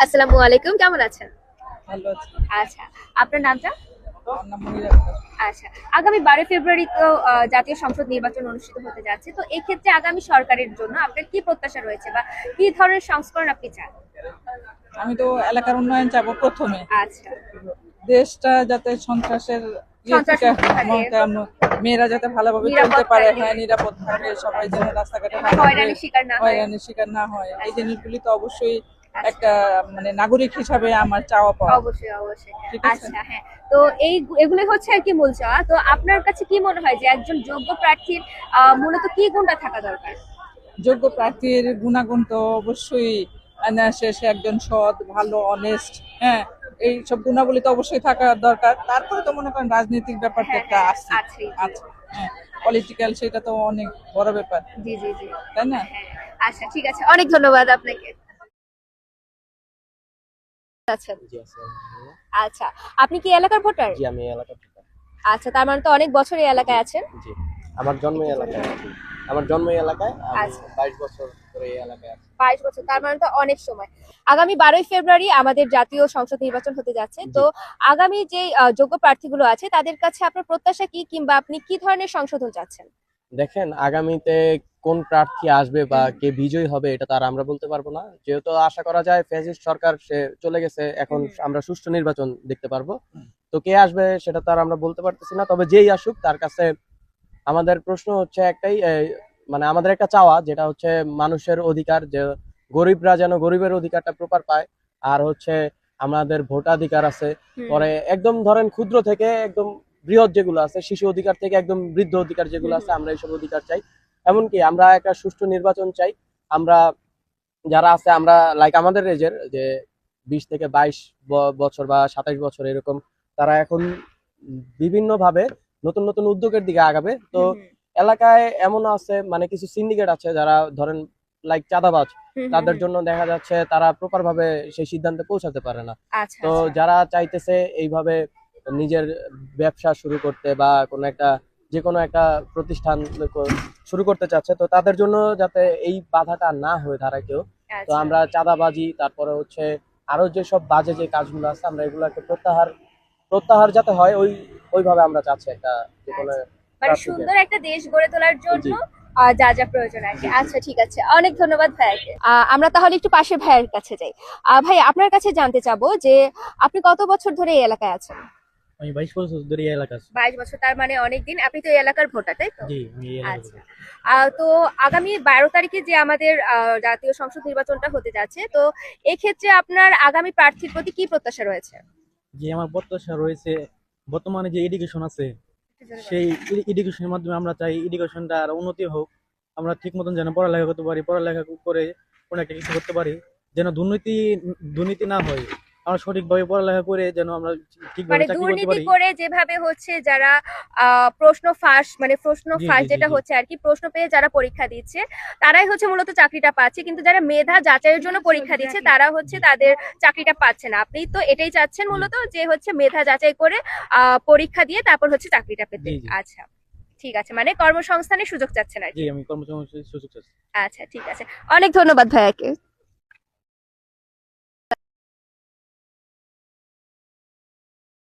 আসসালামু আলাইকুম কেমন আছেন? আচ্ছা আপনার নামটা। আচ্ছা আগামী বারোই ফেব্রুয়ারি তো জাতীয় সংসদ নির্বাচন অনুষ্ঠিত হতে যাচ্ছে তো এই ক্ষেত্রে আগামী সরকারের জন্য আপনার কি প্রত্যাশা রয়েছে বা কি ধরনের সংস্করণ আপনি চান? আমি তো এলাকার উন্নয়ন চাবো প্রথমে। আচ্ছা। দেশটা যাতে সন্ত্রাসের ইয়ে মেয়েরা যাতে ভালোভাবে চলতে পারে হ্যাঁ নিরাপদ থাকে সবাই যেন রাস্তাঘাটে শিকার না হয়। হয়রানির শিকার না হয়। এই জিনিসগুলি তো অবশ্যই একটা মানে নাগরিক হিসাবে আমার চাওয়া পাওয়া। অবশ্যই অবশ্যই। আচ্ছা হ্যাঁ। তো এই এগুলোই হচ্ছে আর কি মূল চাওয়া। তো আপনার কাছে কি মনে হয় যে একজন যোগ্য প্রার্থীর মূলত কি গুণটা থাকা দরকার? যোগ্য প্রার্থীর গুণাগুণ তো অবশ্যই আনা শেষে একজন সৎ ভালো অনেস্ট হ্যাঁ এই সব গুণাবলী তো অবশ্যই থাকা দরকার। তারপরে তো মনে করেন রাজনৈতিক ব্যাপার তো হ্যাঁ, একটা হ্যাঁ, আছে। আছে হ্যাঁ পলিটিক্যাল সেটা তো অনেক বড় ব্যাপার। জি জি জি। তাই না? হ্যাঁ আচ্ছা ঠিক আছে। অনেক ধন্যবাদ আপনাকে। আচ্ছা। আচ্ছা আপনি কি এলাকার ভোটার? জি আমি এলাকার ভোটার। আচ্ছা তার মানে তো অনেক বছর এই এলাকায় আছেন। জি আমার জন্ম এলাকায়। আমার জন্ম এলাকায় আচ্ছা। বাইশ বছর ধরে এই এলাকায় আছি। বাইশ বছর তার মানে তো অনেক সময়। আগামী বারোই ফেব্রুয়ারি আমাদের জাতীয় সংসদ নির্বাচন হতে যাচ্ছে। তো আগামী যে যোগ্য প্রার্থীগুলো আছে তাদের কাছে আপনার প্রত্যাশা কি কিংবা আপনি কি ধরনের সংশোধন চাচ্ছেন? দেখেন আগামীতে কোন প্রার্থী আসবে বা কে বিজয়ী হবে এটা তো আর আমরা বলতে পারব না। যেহেতু আশা করা যায় ফ্যাসিস্ট সরকার সে চলে গেছে এখন আমরা সুষ্ঠু নির্বাচন দেখতে পারব। তো কে আসবে সেটা তো আর আমরা বলতে পারতেছি না তবে যেই আসুক তার কাছে আমাদের প্রশ্ন হচ্ছে একটাই মানে আমাদের একটা চাওয়া যেটা হচ্ছে মানুষের অধিকার যে গরিবরা যেন গরিবের অধিকারটা প্রপার পায়। আর হচ্ছে আমাদের ভোটাধিকার আছে। পরে একদম ধরেন ক্ষুদ্র থেকে একদম বৃহৎ যেগুলো আছে শিশু অধিকার থেকে একদম বৃদ্ধ অধিকার যেগুলো আছে আমরা এইসব অধিকার চাই। এমনকি আমরা একটা সুষ্ঠু নির্বাচন চাই। আমরা যারা আছে আমরা লাইক আমাদের রেজের যে বিশ থেকে বাইশ বছর বা সাতাইশ বছর এরকম তারা এখন বিভিন্ন ভাবে নতুন নতুন উদ্যোগের দিকে আগাবে। তো এলাকায় এমন আছে মানে কিছু সিন্ডিকেট আছে যারা ধরেন লাইক চাঁদাবাজ তাদের জন্য দেখা যাচ্ছে তারা প্রপার ভাবে সেই সিদ্ধান্তে পৌঁছাতে পারে না। আচ্ছা তো আচ্ছা। যারা চাইতেছে এইভাবে নিজের ব্যবসা শুরু করতে বা কোনো একটা যে কোনো একটা প্রতিষ্ঠান শুরু করতে চাচ্ছে তো তাদের জন্য যাতে এই বাধাটা না হয়ে দাঁড়ায় কেউ। তো আচ্ছা। আমরা চাঁদাবাজি তারপরে হচ্ছে আরও যেসব বাজে যে কাজগুলো আছে আমরা এগুলোকে প্রত্যাহার প্রত্যাহার যাতে হয় ওই ওইভাবে আমরা চাচ্ছি একটা যে কোনো মানে সুন্দর একটা দেশ গড়ে তোলার জন্য। যা যা প্রয়োজন আছে আচ্ছা ঠিক আছে। অনেক ধন্যবাদ ভাইয়াকে। আহ, আমরা তাহলে একটু পাশে ভাইয়ের কাছে যাই। আহ, ভাই আপনার কাছে জানতে চাবো যে আপনি কত বছর ধরে এই এলাকায় আছেন? আমি বাইশ বছর ধরে এই এলাকা আছি। বাইশ বছর তার মানে অনেক দিন আপনি তো এই এলাকার ভোটার তাই তো? জি আমি এই এলাকার আচ্ছা। তো আগামী বারো তারিখে যে আমাদের জাতীয় সংসদ নির্বাচনটা হতে যাচ্ছে তো এক্ষেত্রে আপনার আগামী প্রার্থীর প্রতি কি প্রত্যাশা রয়েছে? যে আমার প্রত্যাশা রয়েছে বর্তমানে যে এডুকেশন আছে সেই এডুকেশনের মাধ্যমে আমরা চাই এডুকেশনটা আর উন্নতি হোক। আমরা ঠিক মতন যেন পড়ালেখা করতে পারি পড়ালেখা করে কোনো একটা কিছু করতে পারি যেন দুর্নীতি দুর্নীতি না হয়। আমরা সঠিকভাবে পড়ালেখা করে যেন আমরা ঠিকভাবে মানে চাকরি করতে দুর্নীতি পারি। করে যেভাবে হচ্ছে যারা প্রশ্ন ফাঁস মানে প্রশ্ন ফাঁস যেটা হচ্ছে আর কি প্রশ্ন পেয়ে যারা পরীক্ষা দিচ্ছে তারাই হচ্ছে মূলত চাকরিটা পাচ্ছে। কিন্তু যারা মেধা যাচাইয়ের জন্য পরীক্ষা দিচ্ছে তারা হচ্ছে তাদের চাকরিটা পাচ্ছে না। আপনি তো এটাই চাচ্ছেন মূলত যে হচ্ছে মেধা যাচাই করে আহ, পরীক্ষা দিয়ে তারপর হচ্ছে চাকরিটা পেতে। আচ্ছা ঠিক আছে। মানে কর্মসংস্থানের সুযোগ চাচ্ছেন আর কি আমি কর্মসংস্থানের সুযোগ চাচ্ছি। আচ্ছা ঠিক আছে। অনেক ধন্যবাদ ভাইয়াকে।